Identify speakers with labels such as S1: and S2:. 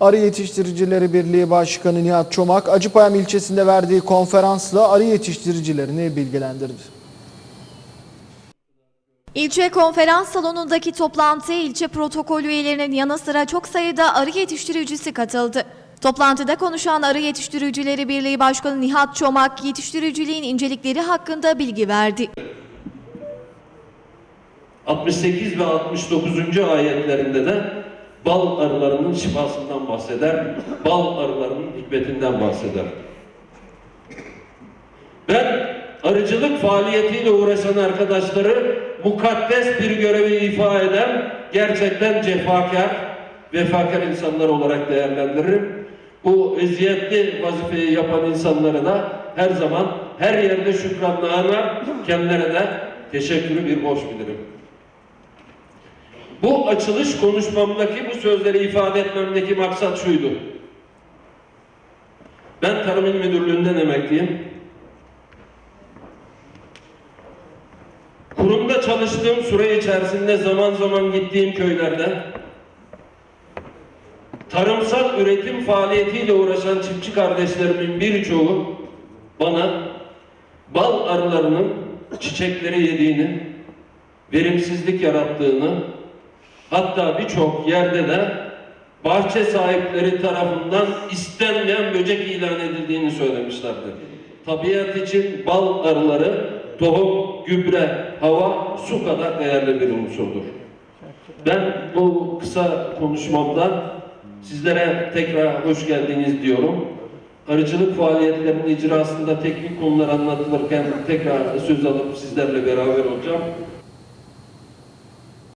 S1: Arı Yetiştiricileri Birliği Başkanı Nihat Çomak, Acıpayam ilçesinde verdiği konferansla arı yetiştiricilerini bilgilendirdi.
S2: İlçe konferans salonundaki toplantıya ilçe protokolü üyelerinin yanı sıra çok sayıda arı yetiştiricisi katıldı. Toplantıda konuşan Arı Yetiştiricileri Birliği Başkanı Nihat Çomak, yetiştiriciliğin incelikleri hakkında bilgi verdi.
S3: 68 ve 69. ayetlerinde de bal arılarının şifasından bahseder, bal arılarının hikmetinden bahseder. Ben arıcılık faaliyetiyle uğraşan arkadaşları mukaddes bir görevi ifa eden gerçekten cefakar, vefakar insanlar olarak değerlendiririm. Bu eziyetli vazifeyi yapan insanlara da her zaman her yerde şükranla anar, kendilerine teşekkürü bir borç bilirim. Bu açılış konuşmamdaki bu sözleri ifade etmemdeki maksat şuydu. Ben Tarım İl Müdürlüğü'nden emekliyim. Kurumda çalıştığım süre içerisinde zaman zaman gittiğim köylerde tarımsal üretim faaliyetiyle uğraşan çiftçi kardeşlerimin birçoğu bana bal arılarının çiçekleri yediğini, verimsizlik yarattığını, hatta birçok yerde de bahçe sahipleri tarafından istenmeyen böcek ilan edildiğini söylemişlerdi. Tabiat için bal arıları tohum, gübre, hava, su kadar değerli bir unsurdur. Ben bu kısa konuşmamda sizlere tekrar hoş geldiniz diyorum. Arıcılık faaliyetlerinin icrasında teknik konular anlatılırken tekrar söz alıp sizlerle beraber olacağım.